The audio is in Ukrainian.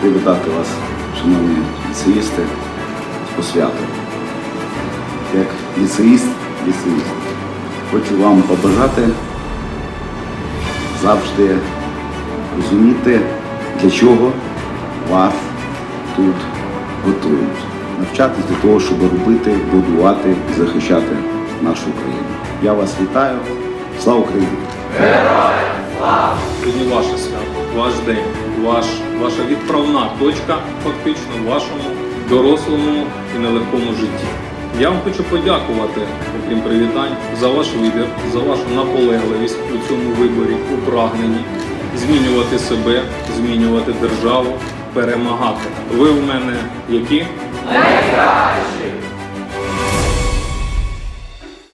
привітати вас, шановні ліцеїсти, з посвятою. Як ліцеїст, ліцеїст, хочу вам побажати завжди розуміти, для чого вас тут готують. Навчатись для того, щоб робити, будувати і захищати нашу Україну. Я вас вітаю. Слава Україні! Сьогодні ваше свято, ваш день, ваш, ваша відправна точка фактично в вашому дорослому і нелегкому житті. Я вам хочу подякувати, окрім привітань, за ваш вибір, за вашу наполегливість у цьому виборі, у прагненні змінювати себе, змінювати державу, перемагати. Ви в мене які?